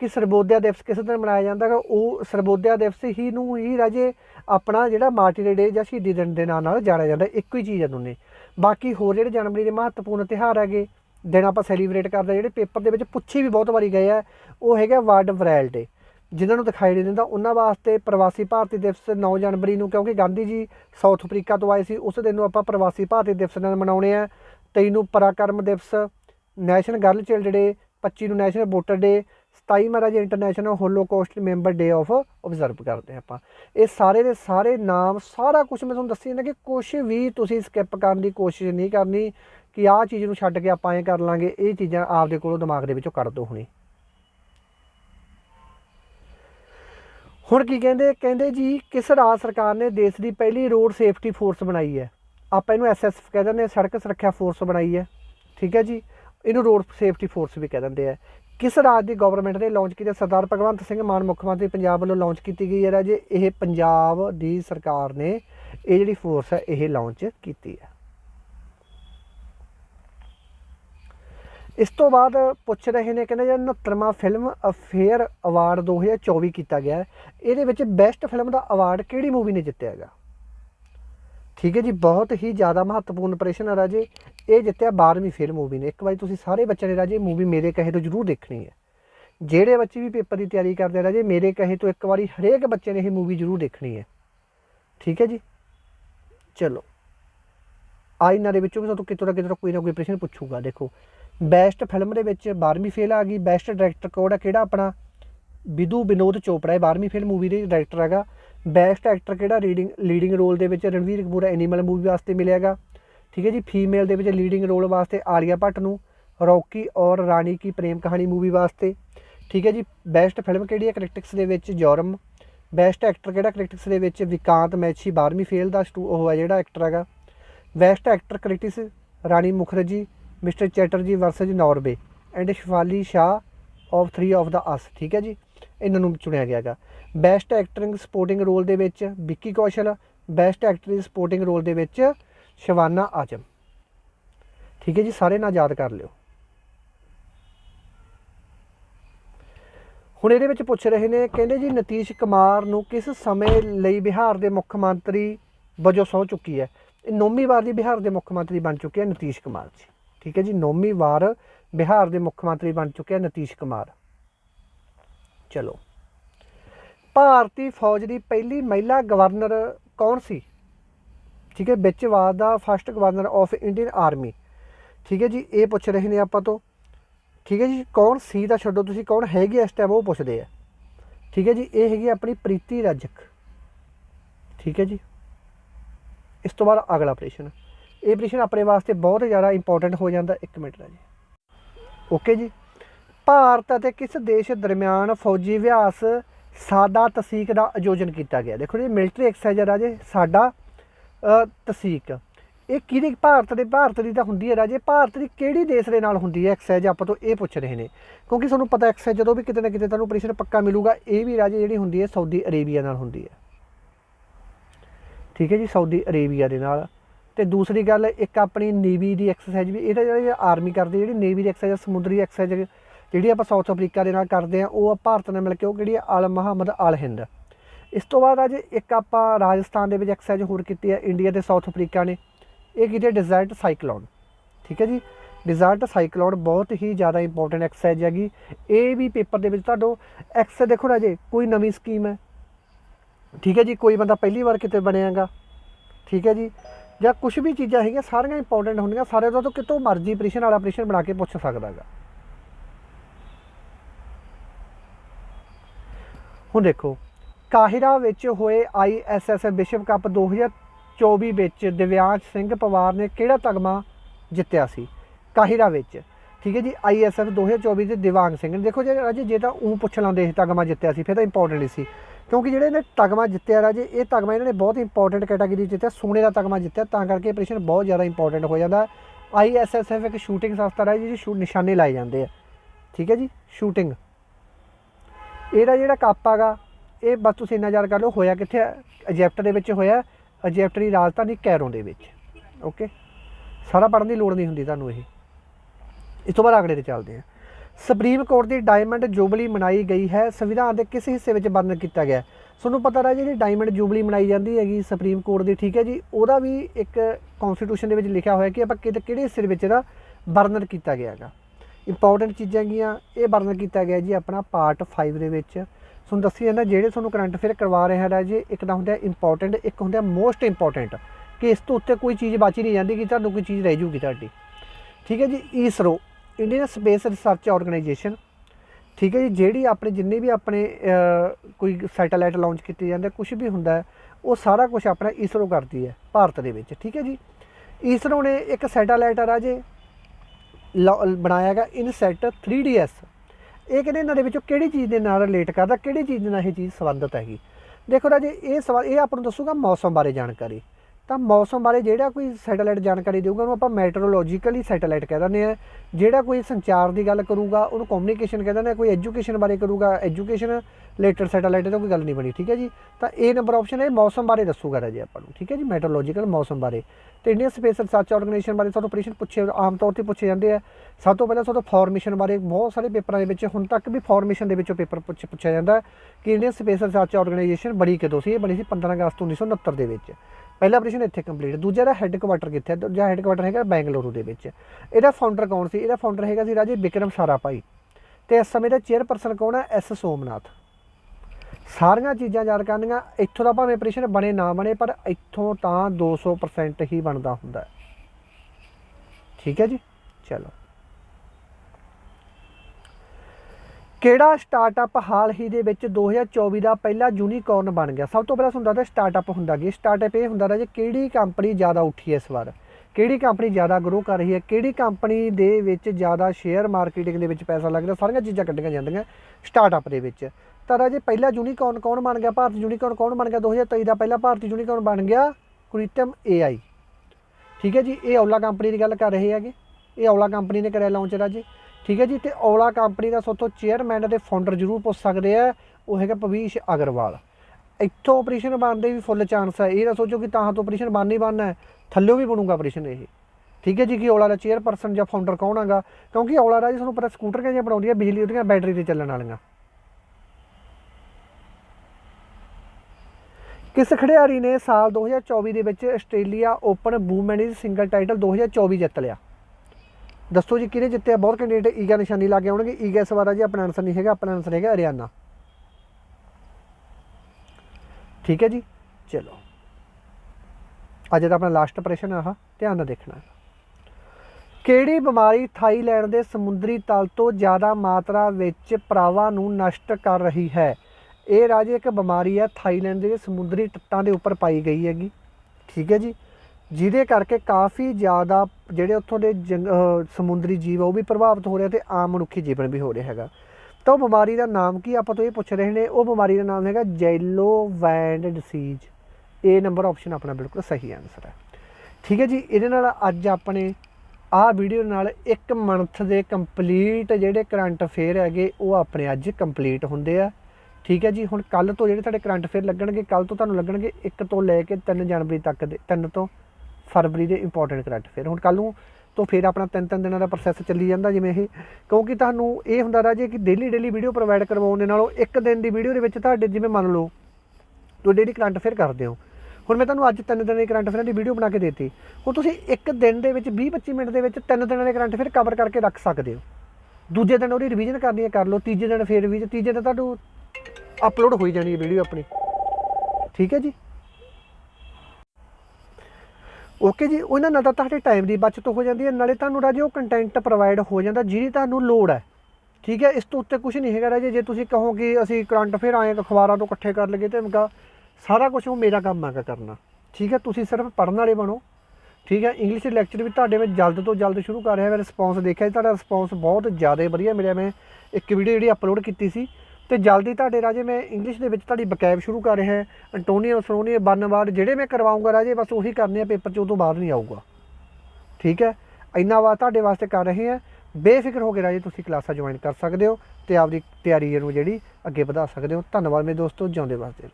ਕਿ ਸਰਬੋਦਿਆ ਦਿਵਸ ਕਿਸ ਦਿਨ ਮਨਾਇਆ ਜਾਂਦਾ ਹੈਗਾ? ਉਹ ਸਰਬੋਦਿਆ ਦਿਵਸ ਹੀ ਨੂੰ ਹੀ ਰਾਜੇ ਆਪਣਾ ਜਿਹੜਾ ਮਾਰਟੀਰ ਡੇ ਜਾਂ ਸ਼ਹੀਦੀ ਦਿਨ ਦੇ ਨਾਂ ਨਾਲ ਜਾਣਿਆ ਜਾਂਦਾ, ਇੱਕੋ ਹੀ ਚੀਜ਼ ਹੈ ਦੋਨੇ। ਬਾਕੀ ਹੋਰ ਜਿਹੜੇ ਜਨਵਰੀ ਦੇ ਮਹੱਤਵਪੂਰਨ ਤਿਉਹਾਰ ਹੈਗੇ, ਦਿਨ ਆਪਾਂ ਸੈਲੀਬ੍ਰੇਟ ਕਰਦੇ ਜਿਹੜੇ ਪੇਪਰ ਦੇ ਵਿੱਚ ਪੁੱਛੇ ਵੀ ਬਹੁਤ ਵਾਰੀ ਗਏ ਆ, ਉਹ ਹੈਗਾ ਵਰਲਡ ਵਰੈਲ ਡੇ। ਜਿਨ੍ਹਾਂ ਨੂੰ ਦਿਖਾਈ ਨਹੀਂ ਦਿੰਦਾ, ਉਹਨਾਂ ਵਾਸਤੇ ਪ੍ਰਵਾਸੀ ਭਾਰਤੀ ਦਿਵਸ 9 ਜਨਵਰੀ ਨੂੰ, ਕਿਉਂਕਿ ਗਾਂਧੀ ਜੀ ਸਾਊਥ ਅਫਰੀਕਾ ਤੋਂ ਆਏ ਸੀ, ਉਸ ਦਿਨ ਨੂੰ ਆਪਾਂ ਪ੍ਰਵਾਸੀ ਭਾਰਤੀ ਦਿਵਸ ਨਾਲ ਮਨਾਉਣੇ ਆ। 23 ਨੂੰ ਪਰਾਕਰਮ ਦਿਵਸ ਨੈਸ਼ਨਲ ਗਰਲ ਚਾਈਲਡ ਡੇ 25 ਨੂੰ national voter day 27 Maharaj international holocaust member day of observe ਕਰਦੇ ਹਾਂ ਆਪਾਂ। ਇਹ ਸਾਰੇ ਦੇ ਸਾਰੇ ਨਾਮ, ਸਾਰਾ ਕੁਝ ਮੈਂ ਤੁਹਾਨੂੰ ਦੱਸੀ ਜਾਂਦਾ ਕਿ ਕੁਝ ਵੀ ਤੁਸੀਂ ਸਕਿਪ ਕਰਨ ਦੀ ਕੋਸ਼ਿਸ਼ ਨਹੀਂ ਕਰਨੀ ਕਿ ਆਹ ਚੀਜ਼ ਨੂੰ ਛੱਡ ਕੇ ਆਪਾਂ ਐਂ ਕਰ ਲਾਂਗੇ, ਇਹ ਚੀਜ਼ਾਂ ਆਪਦੇ ਕੋਲੋਂ ਦਿਮਾਗ ਦੇ ਵਿੱਚੋਂ ਕੱਢ ਦਿਓ ਹੁਣੇ। ਹੁਣ ਕੀ ਕਹਿੰਦੇ? ਕਹਿੰਦੇ ਜੀ, ਕਿਸ ਰਾਜ ਸਰਕਾਰ ਨੇ ਦੇਸ਼ ਦੀ ਪਹਿਲੀ ਰੋਡ ਸੇਫਟੀ ਫੋਰਸ ਬਣਾਈ ਹੈ? ਆਪਾਂ ਇਹਨੂੰ ਐਸਐਸਐਫ ਕਹਿ ਦਿੰਦੇ ਹਾਂ, ਸੜਕ ਸੁਰੱਖਿਆ ਫੋਰਸ ਬਣਾਈ ਹੈ, ਠੀਕ ਹੈ ਜੀ? ਇਹਨੂੰ ਰੋਡ ਸੇਫਟੀ ਫੋਰਸ ਵੀ ਕਹਿ ਦਿੰਦੇ ਆ। ਕਿਸ ਰਾਜ ਦੀ ਗਵਰਨਮੈਂਟ ਨੇ ਲਾਂਚ ਕੀਤਾ ਸਰਦਾਰ ਭਗਵੰਤ ਸਿੰਘ ਮਾਨ, ਮੁੱਖ ਮੰਤਰੀ ਪੰਜਾਬ ਵੱਲੋਂ ਲਾਂਚ ਕੀਤੀ ਗਈ ਹੈ ਰਾਜੇ। ਇਹ ਪੰਜਾਬ ਦੀ ਸਰਕਾਰ ਨੇ ਇਹ ਜਿਹੜੀ ਫੋਰਸ ਹੈ, ਇਹ ਲਾਂਚ ਕੀਤੀ ਹੈ। ਇਸ ਤੋਂ ਬਾਅਦ ਪੁੱਛ ਰਹੇ ਨੇ, ਕਹਿੰਦੇ ਜਿਹੜਾ 69ਵਾਂ ਫਿਲਮ ਅਫੇਅਰ ਅਵਾਰਡ 2024 ਕੀਤਾ ਗਿਆ ਇਹਦੇ ਵਿੱਚ ਬੈਸਟ ਫਿਲਮ ਦਾ ਅਵਾਰਡ ਕਿਹੜੀ ਮੂਵੀ ਨੇ ਜਿੱਤਿਆ ਹੈਗਾ? ਠੀਕ ਹੈ ਜੀ, ਬਹੁਤ ਹੀ ਜ਼ਿਆਦਾ ਮਹੱਤਵਪੂਰਨ ਪ੍ਰਸ਼ਨ ਹੈ ਰਾਜੇ। ਇਹ ਜਿੱਤਿਆ 12ਵੀਂ ਫੇਲ ਮੂਵੀ ਨੇ। ਇੱਕ ਵਾਰੀ ਤੁਸੀਂ ਸਾਰੇ ਬੱਚਿਆਂ ਨੇ ਰਾਜੇ ਮੂਵੀ ਮੇਰੇ ਕਹੇ ਤੋਂ ਜ਼ਰੂਰ ਦੇਖਣੀ ਹੈ। ਜਿਹੜੇ ਬੱਚੇ ਵੀ ਪੇਪਰ ਦੀ ਤਿਆਰੀ ਕਰਦੇ ਰਾਜੇ, ਮੇਰੇ ਕਹੇ ਤੋਂ ਇੱਕ ਵਾਰੀ ਹਰੇਕ ਬੱਚੇ ਨੇ ਇਹ ਮੂਵੀ ਜ਼ਰੂਰ ਦੇਖਣੀ ਹੈ। ਠੀਕ ਹੈ ਜੀ? ਚਲੋ। ਆ ਇਹਨਾਂ ਦੇ ਵਿੱਚੋਂ ਵੀ ਤੁਹਾਨੂੰ ਕਿਤੋਂ ਨਾ ਕਿਤੋਂ ਕੋਈ ਨਾ ਕੋਈ ਪ੍ਰਸ਼ਨ ਪੁੱਛੂਗਾ। ਦੇਖੋ ਬੈਸਟ ਫਿਲਮ ਦੇ ਵਿੱਚ 12ਵੀਂ ਫੇਲ ਆ ਗਈ ਬੈਸਟ ਡਾਇਰੈਕਟਰ ਕੋਡ ਆ, ਕਿਹੜਾ ਆਪਣਾ? ਵਿਧੂ ਵਿਨੋਦ ਚੋਪੜਾ ਹੈ। 12ਵੀਂ ਫਿਲਮ ਮੂਵੀ ਦੇ ਡਾਇਰੈਕਟਰ ਹੈਗਾ। ਬੈਸਟ ਐਕਟਰ ਕਿਹੜਾ ਰੀਡਿੰਗ ਲੀਡਿੰਗ ਰੋਲ ਦੇ ਵਿੱਚ ਰਣਵੀਰ ਕਪੂਰ ਐਨੀਮਲ ਮੂਵੀ ਵਾਸਤੇ ਮਿਲਿਆਗਾ। ਠੀਕ ਹੈ ਜੀ ਫੀਮੇਲ ਦੇ ਵਿੱਚ ਲੀਡਿੰਗ ਰੋਲ ਵਾਸਤੇ ਆਲੀਆ ਭੱਟ ਨੂੰ, ਰੌਕੀ ਔਰ ਰਾਣੀ ਕੀ ਪ੍ਰੇਮ ਕਹਾਣੀ ਮੂਵੀ ਵਾਸਤੇ। ਠੀਕ ਹੈ ਜੀ ਬੈਸਟ ਫਿਲਮ ਕਿਹੜੀ ਹੈ ਕ੍ਰਿਟਿਕਸ ਦੇ ਵਿੱਚ? ਜੌਰਮ। ਬੈਸਟ ਐਕਟਰ ਕਿਹੜਾ ਕ੍ਰਿਟਿਕਸ ਦੇ ਵਿੱਚ? ਵਿਕਾਂਤ ਮੈਚੀ 12ਵੀਂ ਫੇਲ ਦਾ ਸਟੂ, ਉਹ ਹੈ ਜਿਹੜਾ ਐਕਟਰ ਹੈਗਾ। Best actor critics Rani Mukherjee mister Chatterjee versus Norway. And Shifali Shah of 3 of the us ਠੀਕ ਹੈ ਜੀ, ਇਹਨਾਂ ਨੂੰ ਚੁਣਿਆ ਗਿਆ ਹੈਗਾ ਬੈਸਟ ਐਕਟਰਿੰਗ ਸਪੋਰਟਿੰਗ ਰੋਲ ਦੇ ਵਿੱਚ Vicky Kaushal best actor in supporting role ਦੇ ਵਿੱਚ ਸ਼ਵਾਨਾ ਆਜਮ। ਠੀਕ ਹੈ ਜੀ, ਸਾਰੇ ਨਾਲ ਯਾਦ ਕਰ ਲਿਓ। ਹੁਣ ਇਹਦੇ ਵਿੱਚ ਪੁੱਛ ਰਹੇ ਨੇ, ਕਹਿੰਦੇ ਜੀ ਨਤੀਸ਼ ਕੁਮਾਰ ਨੂੰ ਕਿਸ ਸਮੇਂ ਲਈ ਬਿਹਾਰ ਦੇ ਮੁੱਖ ਮੰਤਰੀ ਵਜੋਂ ਸਹੁੰ ਚੁੱਕੀ ਹੈ? ਇਹ ਨੌਵੀਂ ਵਾਰ ਦੀ ਬਿਹਾਰ ਦੇ ਮੁੱਖ ਮੰਤਰੀ ਬਣ ਚੁੱਕੇ ਹੈ ਨਤੀਸ਼ ਕੁਮਾਰ ਜੀ। ਠੀਕ ਹੈ ਜੀ, ਨੌਵੀਂ ਵਾਰ ਬਿਹਾਰ ਦੇ ਮੁੱਖ ਮੰਤਰੀ ਬਣ ਚੁੱਕੇ ਹੈ ਨਤੀਸ਼ ਕੁਮਾਰ। ਚਲੋ। ਭਾਰਤੀ ਫੌਜ ਦੀ ਪਹਿਲੀ ਮਹਿਲਾ ਗਵਰਨਰ ਕੌਣ ਸੀ? ਠੀਕ ਹੈ, ਵਿੱਚ ਬਾਅਦ ਦਾ first governor of Indian army. ਠੀਕ ਹੈ ਜੀ, ਇਹ ਪੁੱਛ ਰਹੇ ਨੇ ਆਪਾਂ ਤੋਂ। ਠੀਕ ਹੈ ਜੀ, ਕੌਣ ਸੀ ਦਾ ਛੱਡੋ ਤੁਸੀਂ, ਕੌਣ ਹੈਗੇ ਇਸ ਟਾਈਮ ਉਹ ਪੁੱਛਦੇ ਆ। ਠੀਕ ਹੈ ਜੀ, ਇਹ ਹੈਗੀ ਆਪਣੀ ਪ੍ਰੀਤੀ ਰਾਜਕ। ਠੀਕ ਹੈ ਜੀ। ਇਸ ਤੋਂ ਬਾਅਦ ਅਗਲਾ ਆਪਰੇਸ਼ਨ ਇਹ ਆਪਰੇਸ਼ਨ ਆਪਣੇ ਵਾਸਤੇ ਬਹੁਤ ਜ਼ਿਆਦਾ ਇੰਪੋਰਟੈਂਟ ਹੋ ਜਾਂਦਾ, ਇੱਕ ਮਿੰਟ ਦਾ ਜੀ। ਓਕੇ ਜੀ। ਭਾਰਤ ਅਤੇ ਕਿਸ ਦੇਸ਼ ਦਰਮਿਆਨ ਫੌਜੀ ਅਭਿਆਸ ਸਾਦਾ ਤਸੀਕ ਦਾ ਆਯੋਜਨ ਕੀਤਾ ਗਿਆ। ਦੇਖੋ ਜੀ ਮਿਲਟਰੀ ਐਕਸਰਸਾਈਜ਼ ਹੈ ਰਾਜੇ, ਸਾਡਾ ਤਸੀਕ। ਇਹ ਕਿਹਦੀ, ਭਾਰਤ ਦੇ, ਭਾਰਤ ਦੀ ਤਾਂ ਹੁੰਦੀ ਹੈ ਰਾਜੇ, ਭਾਰਤ ਦੀ ਕਿਹੜੀ ਦੇਸ਼ ਦੇ ਨਾਲ ਹੁੰਦੀ ਹੈ ਐਕਸਰਸਾਈਜ਼ ਆਪਾਂ ਤੋਂ ਇਹ ਪੁੱਛ ਰਹੇ ਨੇ। ਕਿਉਂਕਿ ਤੁਹਾਨੂੰ ਪਤਾ ਐਕਸਰਸਾਈਜ਼ ਜਦੋਂ ਵੀ ਕਿਤੇ ਨਾ ਕਿਤੇ ਤੁਹਾਨੂੰ ਆਪਰੇਸ਼ਨ ਪੱਕਾ ਮਿਲੂਗਾ, ਇਹ ਵੀ ਰਾਜੇ ਜਿਹੜੀ ਹੁੰਦੀ ਹੈ ਸਾਊਦੀ ਅਰੇਬੀਆ ਨਾਲ ਹੁੰਦੀ ਹੈ। ਠੀਕ ਹੈ ਜੀ ਸਾਊਦੀ ਅਰੇਬੀਆ ਦੇ ਨਾਲ। ਤੇ ਦੂਸਰੀ ਗੱਲ, ਇੱਕ ਆਪਣੀ ਨੇਵੀ ਦੀ ਐਕਸਰਸਾਈਜ਼ ਵੀ, ਇਹ ਤਾਂ ਜਿਹੜੀ ਆਰਮੀ ਕਰਦੀ, ਜਿਹੜੀ ਨੇਵੀ ਦੀ ਐਕਸਰਸਾਈਜ਼ ਸਮੁੰਦਰੀ ਐਕਸਰਸਾਈਜ਼ ਜਿਹੜੀ ਆਪਾਂ ਸਾਊਥ ਅਫਰੀਕਾ ਦੇ ਨਾਲ ਕਰਦੇ ਆ ਉਹ ਭਾਰਤ ਨਾਲ ਮਿਲ ਕੇ ਉਹ ਕਿਹੜੀ ਹੈ ਅਲ ਮੁਹੰਮਦ ਅਲ ਹਿੰਦ। ਇਸ ਤੋਂ ਬਾਅਦ ਅੱਜ ਇੱਕ ਆਪਾਂ ਰਾਜਸਥਾਨ ਦੇ ਵਿੱਚ ਐਕਸਰਸਾਈਜ਼ ਹੋਰ ਕੀਤੀ ਹੈ ਇੰਡੀਆ ਤੇ ਸਾਊਥ ਅਫਰੀਕਾ ਨੇ। ਇਹ ਕੀਤੀ ਹੈ ਡਿਜ਼ਰਟ ਸਾਈਕਲੋਨ ਠੀਕ ਹੈ ਜੀ? ਡਿਜ਼ਰਟ ਸਾਈਕਲੋਨ ਬਹੁਤ ਹੀ ਜ਼ਿਆਦਾ ਇੰਪੋਰਟੈਂਟ ਐਕਸਰਸਾਈਜ਼ ਹੈਗੀ। ਇਹ ਵੀ ਪੇਪਰ ਦੇ ਵਿੱਚ ਤੁਹਾਨੂੰ ਐਕਸਰਸਾਈਜ਼ ਦੇਖੋ ਨਾ ਜੇ ਕੋਈ ਨਵੀਂ ਸਕੀਮ ਹੈ। ਠੀਕ ਹੈ ਜੀ? ਕੋਈ ਬੰਦਾ ਪਹਿਲੀ ਵਾਰ ਕਿਤੇ ਬਣਿਆਗਾ। ਠੀਕ ਹੈ ਜੀ? ਜਾਂ ਕੁਝ ਵੀ ਚੀਜ਼ਾਂ ਹੈਗੀਆਂ, ਸਾਰੀਆਂ ਇੰਪੋਰਟੈਂਟ ਹੁੰਦੀਆਂ ਸਾਰੇ ਤੋਂ ਕਿਤੋਂ ਮਰਜ਼ੀ ਆਪਰੇਸ਼ਨ ਵਾਲਾ ਆਪਰੇਸ਼ਨ ਬਣਾ ਕੇ ਪੁੱਛ ਸਕਦਾ ਹੁਣ ਦੇਖੋ, ਕਾਹਿਰਾ ਵਿੱਚ ਹੋਏ ਆਈਐਸਐਸ ਵਿਸ਼ਵ ਕੱਪ 2024 ਵਿੱਚ ਦਿਵਿਆਂਗ ਸਿੰਘ ਪਵਾਰ ਨੇ ਕਿਹੜਾ ਤਗਮਾ ਜਿੱਤਿਆ ਸੀ? ਕਾਹਿਰਾ ਵਿੱਚ। ਠੀਕ ਹੈ ਜੀ ਆਈਐਸਐਫ 2024 ਦੇ ਦਿਵਾਂਗ ਸਿੰਘ। ਨੇ ਦੇਖੋ ਜੇ, ਰਾਜੇ, ਜੇ ਤਾਂ ਉਹ ਪੁੱਛ ਲਾਂਦੇ ਇਹ ਤਗਮਾ ਜਿੱਤਿਆ ਸੀ, ਫਿਰ ਤਾਂ ਇੰਪੋਰਟੈਂਟ ਹੀ ਸੀ। ਕਿਉਂਕਿ ਜਿਹੜੇ ਇਹਨੇ ਤਗਮਾ ਜਿੱਤਿਆ ਰਾਜੇ, ਇਹ ਤਗਮਾ ਇਹਨਾਂ ਨੇ ਬਹੁਤ ਇੰਪੋਰਟੈਂਟ ਕੈਟਾਗਰੀ ਜਿੱਤਿਆ, ਸੋਨੇ ਦਾ ਤਗਮਾ ਜਿੱਤਿਆ, ਤਾਂ ਕਰਕੇ ਪ੍ਰਸ਼ਨ ਬਹੁਤ ਜ਼ਿਆਦਾ ਇੰਪੋਰਟੈਂਟ ਹੋ ਜਾਂਦਾ। ਆਈਐਸਐਸਐਫ ਇੱਕ ਸ਼ੂਟਿੰਗ ਸੰਸਥਾ ਹੈ ਜਿਹਦੀ ਸ਼ੂ ਨਿਸ਼ਾਨੇ ਲਾਏ ਜਾਂਦੇ ਆ। ਠੀਕ ਹੈ ਜੀ ਸ਼ੂਟਿੰਗ ਇਹਦਾ ਜਿਹੜਾ ਕੱਪ ਹੈਗਾ ਇਹ ਬਸ ਤੁਸੀਂ ਇੰਨਾ ਯਾਦ ਕਰ ਲਓ, ਹੋਇਆ ਕਿੱਥੇ ਇਜਿਪਟ ਦੇ ਵਿੱਚ ਹੋਇਆ ਇਜਿਪਟ ਦੀ ਰਾਜਧਾਨੀ ਕੈਰੋ ਦੇ ਵਿੱਚ ਓਕੇ ਸਾਰਾ ਪੜ੍ਹਨ ਦੀ ਲੋੜ ਨਹੀਂ ਹੁੰਦੀ ਤੁਹਾਨੂੰ ਇਹ। ਇਸ ਤੋਂ ਬਾਅਦ ਅਗਲੇ ਤੇ ਚੱਲਦੇ ਹਾਂ। ਸੁਪਰੀਮ ਕੋਰਟ ਦੀ ਡਾਇਮੰਡ ਜੁਬਲੀ ਮਨਾਈ ਗਈ ਹੈ, ਸੰਵਿਧਾਨ ਦੇ ਕਿਸ ਹਿੱਸੇ ਵਿੱਚ ਵਰਣਨ ਕੀਤਾ ਗਿਆ ਤੁਹਾਨੂੰ ਪਤਾ ਹੈ ਜਿਹੜੀ ਡਾਇਮੰਡ ਜੁਬਲੀ ਮਨਾਈ ਜਾਂਦੀ ਹੈਗੀ ਸੁਪਰੀਮ ਕੋਰਟ ਦੀ, ਠੀਕ ਹੈ ਜੀ? ਉਹਦਾ ਵੀ ਇੱਕ ਕਨਸਟੀਟਿਊਸ਼ਨ ਦੇ ਵਿੱਚ ਲਿਖਿਆ ਹੋਇਆ ਕਿ ਆਪਾਂ ਕਿਤੇ ਕਿਹੜੇ ਹਿੱਸੇ ਦੇ ਵਿੱਚ ਇਹਦਾ ਵਰਣਨ ਕੀਤਾ ਗਿਆ ਹੈਗਾ। ਇੰਪੋਰਟੈਂਟ ਚੀਜ਼ਾਂ ਗੀਆਂ, ਇਹ ਵਰਣਨ ਕੀਤਾ ਗਿਆ ਜੀ ਆਪਣਾ ਪਾਰਟ 5 ਦੇ ਵਿੱਚ। ਤੁਹਾਨੂੰ ਦੱਸੀ ਜਾਂਦਾ, ਜਿਹੜੇ ਤੁਹਾਨੂੰ ਕਰੰਟ ਅਫੇਅਰ ਕਰਵਾ ਰਿਹਾ ਹਾਂ ਰਾਜੇ ਇੱਕ ਤਾਂ ਹੁੰਦਾ ਇੰਪੋਰਟੈਂਟ ਇੱਕ ਹੁੰਦਾ ਮੋਸਟ ਇੰਪੋਰਟੈਂਟ ਕਿ ਇਸ ਤੋਂ ਉੱਤੇ ਕੋਈ ਚੀਜ਼ ਬਚ ਨਹੀਂ ਜਾਂਦੀ ਕਿ ਤੁਹਾਨੂੰ ਕੋਈ ਚੀਜ਼ ਰਹਿ ਜੂਗੀ ਤੁਹਾਡੀ। ਠੀਕ ਹੈ ਜੀ ISRO Indian space research organisation ਠੀਕ ਹੈ ਜੀ, ਜਿਹੜੀ ਆਪਣੇ ਜਿੰਨੇ ਵੀ ਆਪਣੇ ਕੋਈ ਸੈਟੇਲਾਈਟ ਲਾਂਚ ਕੀਤੇ ਜਾਂਦੇ ਕੁਝ ਵੀ ਹੁੰਦਾ ਉਹ ਸਾਰਾ ਕੁਝ ਆਪਣਾ ਈਸਰੋ ਕਰਦੀ ਹੈ, ਭਾਰਤ ਦੇ ਵਿੱਚ। ਠੀਕ ਹੈ ਜੀ ਈਸਰੋ ਨੇ ਇੱਕ ਸੈਟੇਲਾਈਟ ਆ ਰਾਜੇ ਲਾ- ਬਣਾਇਆ ਹੈਗਾ ਇਨਸੈਟ 3DS ਇਹ ਕਹਿੰਦੇ ਇਹਨਾਂ ਦੇ ਵਿੱਚੋਂ ਕਿਹੜੀ ਚੀਜ਼ ਦੇ ਨਾਲ ਰਿਲੇਟ ਕਰਦਾ, ਕਿਹੜੀ ਚੀਜ਼ ਦੇ ਨਾਲ ਇਹ ਚੀਜ਼ ਸੰਬੰਧਿਤ ਹੈਗੀ। ਦੇਖੋ ਰਾਜੇ, ਇਹ ਸਵਾਲ, ਇਹ ਆਪਾਂ ਨੂੰ ਦੱਸੂਗਾ ਮੌਸਮ ਬਾਰੇ ਜਾਣਕਾਰੀ। ਤਾਂ ਮੌਸਮ ਬਾਰੇ ਜਿਹੜਾ ਕੋਈ ਸੈਟੇਲਾਈਟ ਜਾਣਕਾਰੀ ਦੇਊਗਾ, ਉਹਨੂੰ ਆਪਾਂ ਮੈਟਰੋਲੋਜੀਕਲੀ ਸੈਟੇਲਾਈਟ ਕਹਿ ਦਿੰਦੇ ਆ ਜਿਹੜਾ ਕੋਈ ਸੰਚਾਰ ਦੀ ਗੱਲ ਕਰੂਗਾ, ਉਹਨੂੰ ਕਮਿਊਨੀਕੇਸ਼ਨ ਕਹਿ ਦਿੰਦੇ ਆ ਕੋਈ ਐਜੂਕੇਸ਼ਨ ਬਾਰੇ ਕਰੂਗਾ ਐਜੂਕੇਸ਼ਨ ਰਿਲੇਟਡ ਸੈਟੇਲਾਈਟ ਤਾਂ ਕੋਈ ਗੱਲ ਨਹੀਂ ਬਣੀ, ਠੀਕ ਹੈ ਜੀ? ਤਾਂ ਇਹ ਨੰਬਰ ਆਪਸ਼ਨ ਹੈ, ਮੌਸਮ ਬਾਰੇ ਦੱਸੂਗਾ ਰਾਜੇ ਆਪਾਂ ਨੂੰ, ਠੀਕ ਹੈ ਜੀ? ਮੈਟਰੋਲੋਜੀਕਲ ਮੌਸਮ ਬਾਰੇ। ਤੇ ਇੰਡੀਅਨ ਸਪੇਸ ਰਿਸਰਚ ਆਰਗੇਨਾਈਜੇਸ਼ਨ ਬਾਰੇ ਤੁਹਾਨੂੰ ਪ੍ਰਸ਼ਨ ਪੁੱਛੇ, ਆਮ ਤੌਰ ਤੇ ਪੁੱਛੇ ਜਾਂਦੇ ਆ। ਸਭ ਤੋਂ ਪਹਿਲਾਂ ਤੁਹਾਨੂੰ ਫਾਰਮੇਸ਼ਨ ਬਾਰੇ, ਬਹੁਤ ਸਾਰੇ ਪੇਪਰਾਂ ਦੇ ਵਿੱਚ, ਹੁਣ ਤੱਕ ਵੀ ਫਾਰਮੇਸ਼ਨ ਦੇ ਵਿੱਚੋਂ ਪੇਪਰ ਪੁੱਛ, ਪੁੱਛਿਆ ਜਾਂਦਾ ਕਿ ਇੰਡੀਅਨ ਸਪੇਸ ਰਿਸਰਚ ਆਰਗੇਨਾਈਜੇਸ਼ਨ ਬਣੀ ਕਦੋਂ ਸੀ? ਇਹ ਬਣੀ ਸੀ 15 ਅਗਸਤ 1969 ਦੇ ਵਿੱਚ। ਪਹਿਲਾ ਆਪਰੇਸ਼ਨ ਇੱਥੇ ਕੰਪਲੀਟ ਦੂਜਾ ਦਾ ਹੈੱਡਕੁਆਟਰ ਕਿੱਥੇ ਹੈ ਦੂਜਾ ਹੈੱਡਕੁਆਟਰ ਹੈਗਾ ਬੈਂਗਲੁਰੂ ਦੇ ਵਿੱਚ। ਇਹਦਾ ਫਾਊਂਡਰ ਕੌਣ ਸੀ? ਇਹਦਾ ਫਾਊਂਡਰ ਹੈਗਾ ਸੀ ਰਾਜੇ ਵਿਕਰਮ ਸਾਰਾਭਾਈ ਤੇ ਇਸ ਸਮੇਂ ਦਾ ਚੇਅਰਪਰਸਨ ਕੌਣ ਹੈ ਐਸ ਸੋਮਨਾਥ। ਸਾਰੀਆਂ ਚੀਜ਼ਾਂ ਯਾਦ ਕਰਨੀਆਂ, ਇੱਥੋਂ ਦਾ ਭਾਵੇਂ ਆਪਰੇਸ਼ਨ ਬਣੇ ਨਾ ਬਣੇ, ਪਰ ਇੱਥੋਂ ਤਾਂ 200% ਹੀ ਬਣਦਾ ਹੁੰਦਾ। ਠੀਕ ਹੈ ਜੀ? ਚਲੋ। ਕਿਹੜਾ ਸਟਾਰਟਅਪ ਹਾਲ ਹੀ ਦੇ ਵਿੱਚ 2024 ਦਾ ਪਹਿਲਾ ਯੂਨੀਕੋਰਨ ਬਣ ਗਿਆ? ਸਭ ਤੋਂ ਪਹਿਲਾਂ ਹੁੰਦਾ ਤਾਂ ਸਟਾਰਟਅਪ ਹੁੰਦਾ ਕਿ? ਸਟਾਰਟਅਪ ਇਹ ਹੁੰਦਾ ਜੀ ਕਿਹੜੀ ਕੰਪਨੀ ਜ਼ਿਆਦਾ ਉੱਠੀ ਹੈ ਇਸ ਵਾਰ? ਕਿਹੜੀ ਕੰਪਨੀ ਜ਼ਿਆਦਾ ਗਰੋ ਕਰ ਰਹੀ ਹੈ ਕਿਹੜੀ ਕੰਪਨੀ ਦੇ ਵਿੱਚ ਜ਼ਿਆਦਾ ਸ਼ੇਅਰ ਮਾਰਕੀਟਿੰਗ ਦੇ ਵਿੱਚ ਪੈਸਾ ਲੱਗਦਾ? ਸਾਰੀਆਂ ਚੀਜ਼ਾਂ ਕੱਢੀਆਂ ਜਾਂਦੀਆਂ ਸਟਾਰਟਅਪ ਦੇ ਵਿੱਚ। ਤਾਂ ਰਾਜੇ ਪਹਿਲਾ ਯੂਨੀਕੋਰਨ ਕੌਣ ਬਣ ਗਿਆ? ਭਾਰਤੀ ਯੂਨੀਕੋਰਨ ਕੌਣ ਬਣ ਗਿਆ? 2023 ਦਾ ਪਹਿਲਾ ਭਾਰਤੀ ਯੂਨੀਕੋਰਨ ਬਣ ਗਿਆ ਕੁਰੀਟਮ AI ਠੀਕ ਹੈ ਜੀ? ਇਹ ਔਲਾ ਕੰਪਨੀ ਦੀ ਗੱਲ ਕਰ ਰਹੇ ਹੈਗੇ। ਇਹ ਔਲਾ ਕੰਪਨੀ ਨੇ ਕਰਿਆ ਲਾਂਚ ਰਾਜੇ। ਠੀਕ ਹੈ ਜੀ, ਤੇ ਔਲਾ ਕੰਪਨੀ ਦਾ ਸਭ ਤੋਂ ਚੇਅਰਮੈਨ ਅਤੇ ਫਾਊਂਡਰ ਜ਼ਰੂਰ ਪੁੱਛ ਸਕਦੇ ਆ, ਉਹ ਹੈਗਾ ਭਵੀਸ਼ ਅਗਰਵਾਲ। ਇੱਥੋਂ ਆਪਰੇਸ਼ਨ ਬਣਦੇ ਵੀ ਫੁੱਲ ਚਾਂਸ ਹੈ ਇਹ ਨਾ ਸੋਚੋ ਕਿ ਤਾਂ ਤੋਂ ਆਪਰੇਸ਼ਨ ਬਣ ਨਹੀਂ ਬਣਨਾ ਹੈ, ਥੱਲਿਓ ਵੀ ਬਣੂਗਾ ਆਪਰੇਸ਼ਨ ਇਹ। ਠੀਕ ਹੈ ਜੀ, ਕਿ ਔਲਾ ਦਾ ਚੇਅਰਪਰਸਨ ਜਾਂ ਫਾਊਂਡਰ ਕੌਣ ਹੈਗਾ? ਕਿਉਂਕਿ ਔਲਾ ਦਾ ਜੀ, ਤੁਹਾਨੂੰ ਪਤਾ ਸਕੂਟਰ ਜਿਹੀਆਂ ਬਣਾਉਂਦੀ ਹੈ ਬਿਜਲੀ ਉਹਦੀਆਂ ਬੈਟਰੀ ਤੇ ਚੱਲਣ ਵਾਲੀਆਂ। ਕਿਸ ਖਿਡਾਰੀ ਨੇ ਸਾਲ 2024 ਦੇ ਵਿੱਚ Australia Open women's single title 2024 ਜਿੱਤ ਲਿਆ? ਦੱਸੋ ਜੀ, ਕਿਹਨੇ ਜਿੱਤਿਆ? ਬਹੁਤ ਕੈਂਡੀਡੇਟ ਈਗਾ ਨਿਸ਼ਾਨੀ ਲਾ ਕੇ ਆਉਣਗੇ। ਈਗਾ ਇਸ ਵਾਰ ਜੀ, ਆਪਣਾ ਆਨਸਰ ਨਹੀਂ ਹੈਗਾ, ਆਪਣਾ ਆਨਸਰ ਹੈਗਾ ਹਰਿਆਣਾ। ਠੀਕ ਹੈ ਜੀ? ਚਲੋ। ਅੱਜ ਦਾ ਆਪਣਾ ਲਾਸਟ ਪ੍ਰਸ਼ਨ ਆਹ, ਧਿਆਨ ਨਾਲ ਦੇਖਣਾ। ਕਿਹੜੀ ਬਿਮਾਰੀ ਥਾਈਲੈਂਡ ਦੇ ਸਮੁੰਦਰੀ ਤਲ ਤੋਂ ਜ਼ਿਆਦਾ ਮਾਤਰਾ ਵਿੱਚ ਪ੍ਰਾਵਾਂ ਨੂੰ ਨਸ਼ਟ ਕਰ ਰਹੀ ਹੈ? ਇਹ ਰਾਜੇ ਇੱਕ ਬਿਮਾਰੀ ਹੈ, ਥਾਈਲੈਂਡ ਦੇ ਸਮੁੰਦਰੀ ਤੱਟਾਂ ਦੇ ਉੱਪਰ ਪਾਈ ਗਈ ਹੈਗੀ। ਠੀਕ ਹੈ ਜੀ? ਜਿਹਦੇ ਕਰਕੇ ਕਾਫੀ ਜ਼ਿਆਦਾ ਜਿਹੜੇ ਉੱਥੋਂ ਦੇ ਜੰਗ- ਸਮੁੰਦਰੀ ਜੀਵ ਆ, ਉਹ ਵੀ ਪ੍ਰਭਾਵਿਤ ਹੋ ਰਿਹਾ ਤੇ ਆਮ ਮਨੁੱਖੀ ਜੀਵਨ ਵੀ ਹੋ ਰਿਹਾ ਹੈਗਾ। ਤਾਂ ਉਹ ਬਿਮਾਰੀ ਦਾ ਨਾਮ ਕੀ ਆਪਾਂ ਤੋਂ ਇਹ ਪੁੱਛ ਰਹੇ ਨੇ, ਉਹ ਬਿਮਾਰੀ ਦਾ ਨਾਮ ਹੈਗਾ ਜੈਲੋ ਵੈਂਡ ਡਿਸੀਜ। ਇਹ ਨੰਬਰ ਆਪਸ਼ਨ ਆਪਣਾ ਬਿਲਕੁਲ ਸਹੀ ਆਨਸਰ ਹੈ। ਠੀਕ ਹੈ ਜੀ, ਇਹਦੇ ਨਾਲ ਅੱਜ ਆਪਣੇ ਆਹ ਵੀਡੀਓ ਨਾਲ ਇੱਕ ਮੰਥ ਦੇ ਕੰਪਲੀਟ ਜਿਹੜੇ ਕਰੰਟ ਅਫੇਅਰ ਹੈਗੇ, ਉਹ ਆਪਣੇ ਅੱਜ ਕੰਪਲੀਟ ਹੁੰਦੇ ਆ। ਠੀਕ ਹੈ ਜੀ, ਹੁਣ ਕੱਲ ਤੋਂ ਜਿਹੜੇ ਤੁਹਾਡੇ ਕਰੰਟ ਅਫੇਅਰ ਲੱਗਣਗੇ ਕੱਲ ਤੋਂ ਤੁਹਾਨੂੰ ਲੱਗਣਗੇ 1 ਤੋਂ ਲੈ ਕੇ 3 ਜਨਵਰੀ ਤੱਕ ਦੇ 3 ਤੋਂ। ਫਰਵਰੀ ਦੇ ਇੰਪੋਰਟੈਂਟ ਕਰੰਟ ਅਫੇਅਰ ਹੁਣ ਕੱਲ ਨੂੰ ਤੋਂ ਫਿਰ ਆਪਣਾ ਤਿੰਨ ਤਿੰਨ ਦਿਨਾਂ ਦਾ ਪ੍ਰੋਸੈਸ ਚੱਲੀ ਜਾਂਦਾ ਜਿਵੇਂ ਇਹ। ਕਿਉਂਕਿ ਤੁਹਾਨੂੰ ਇਹ ਹੁੰਦਾ ਰਾਜੇ ਕਿ ਡੇਲੀ ਡੇਲੀ ਵੀਡੀਓ ਪ੍ਰੋਵਾਈਡ ਕਰਵਾਉਣ ਦੇ ਨਾਲੋਂ ਇੱਕ ਦਿਨ ਦੀ ਵੀਡੀਓ ਦੇ ਵਿੱਚ ਤੁਹਾਡੇ ਜਿਵੇਂ ਮੰਨ ਲਓ ਤੁਸੀਂ ਡੇਲੀ ਕਰੰਟ ਅਫੇਅਰ ਕਰਦੇ ਹੋ। ਹੁਣ ਮੈਂ ਤੁਹਾਨੂੰ ਅੱਜ ਤਿੰਨ ਦਿਨਾਂ ਦੇ ਕਰੰਟ ਅਫੇਅਰ ਦੀ ਵੀਡੀਓ ਬਣਾ ਕੇ ਦੇਤੀ। ਹੁਣ ਤੁਸੀਂ ਇੱਕ ਦਿਨ ਦੇ ਵਿੱਚ 20 25 ਮਿੰਟ ਦੇ ਵਿੱਚ ਤਿੰਨ ਦਿਨਾਂ ਦੇ ਕਰੰਟ ਅਫੇਅਰ ਕਵਰ ਕਰਕੇ ਰੱਖ ਸਕਦੇ ਹੋ। ਦੂਜੇ ਦਿਨ ਉਹਦੀ ਰਿਵੀਜ਼ਨ ਕਰਨੀ ਹੈ, ਕਰ ਲਓ। ਤੀਜੇ ਦਿਨ ਫੇਰ ਰਿਵੀਜ਼ਨ ਤੀਜੇ ਦਿਨ ਤੁਹਾਨੂੰ ਅਪਲੋਡ ਹੋਈ ਜਾਣੀ ਹੈ ਵੀਡੀਓ ਆਪਣੀ। ਠੀਕ ਹੈ ਜੀ? ਓਕੇ ਜੀ ਉਹਨਾਂ ਨਾਲ ਤਾਂ ਤੁਹਾਡੇ ਟਾਈਮ ਦੀ ਬਚਤ ਹੋ ਜਾਂਦੀ ਹੈ ਨਾਲੇ ਤੁਹਾਨੂੰ ਰਾਜੇ ਉਹ ਕੰਟੈਂਟ ਪ੍ਰੋਵਾਈਡ ਹੋ ਜਾਂਦਾ ਜਿਹਦੀ ਤੁਹਾਨੂੰ ਲੋੜ ਹੈ। ਠੀਕ ਹੈ ਇਸ ਤੋਂ ਉੱਤੇ ਕੁਝ ਨਹੀਂ ਹੈਗਾ ਰਾਜੇ ਜੇ ਤੁਸੀਂ ਕਹੋ ਕਿ ਅਸੀਂ ਕਰੰਟ ਅਫੇਅਰ ਆਏ ਅਖਬਾਰਾਂ ਤੋਂ ਇਕੱਠੇ ਕਰ ਲਈਏ ਤੇ ਮਗਾ ਸਾਰਾ ਕੁਝ ਉਹ ਮੇਰਾ ਕੰਮ ਹੈਗਾ ਕਰਨਾ। ਠੀਕ ਹੈ ਤੁਸੀਂ ਸਿਰਫ ਪੜ੍ਹਨ ਵਾਲੇ ਬਣੋ। ਠੀਕ ਹੈ ਇੰਗਲਿਸ਼ ਲੈਕਚਰ ਵੀ ਤੁਹਾਡੇ ਵਿੱਚ ਜਲਦ ਤੋਂ ਜਲਦ ਸ਼ੁਰੂ ਕਰ ਰਿਹਾ ਮੈਂ ਰਿਸਪੌਂਸ ਦੇਖਿਆ ਜੀ, ਤੁਹਾਡਾ ਰਿਸਪੌਂਸ ਬਹੁਤ ਜ਼ਿਆਦਾ ਵਧੀਆ ਮਿਲਿਆ। ਮੈਂ ਇੱਕ ਵੀਡੀਓ ਜਿਹੜੀ ਅਪਲੋਡ ਕੀਤੀ ਸੀ ਤੇ ਜਲਦੀ ਤੁਹਾਡੇ ਰਾਜੇ ਮੈਂ ਇੰਗਲਿਸ਼ ਦੇ ਵਿੱਚ ਤੁਹਾਡੀ ਬਕੈਬ ਸ਼ੁਰੂ ਕਰ ਰਿਹਾ ਐਂਟੋਨੀਓ ਅੰਟੋਨੀਓ ਸੋਨੀਆ ਬਨਵਾਰ ਜਿਹੜੇ ਮੈਂ ਕਰਵਾਉਂਗਾ ਰਾਜੇ, ਬਸ ਉਹੀ ਕਰਨੇ ਆ ਪੇਪਰ 'ਚ, ਉਹ ਤੋਂ ਬਾਅਦ ਨਹੀਂ ਆਊਗਾ। ਠੀਕ ਹੈ? ਇੰਨਾ ਵਾ ਤੁਹਾਡੇ ਵਾਸਤੇ ਕਰ ਰਹੇ ਹਾਂ। ਬੇਫਿਕਰ ਹੋ ਕੇ ਰਾਜੇ ਤੁਸੀਂ ਕਲਾਸਾਂ ਜੁਆਇਨ ਕਰ ਸਕਦੇ ਹੋ ਤੇ ਆਪਦੀ ਤਿਆਰੀ ਨੂੰ ਜਿਹੜੀ ਅੱਗੇ ਵਧਾ ਸਕਦੇ ਹੋ। ਧੰਨਵਾਦ ਮੇਰੇ ਦੋਸਤੋ, ਜਿਉਂਦੇ ਵਾਸਤੇ। ਰਹੋ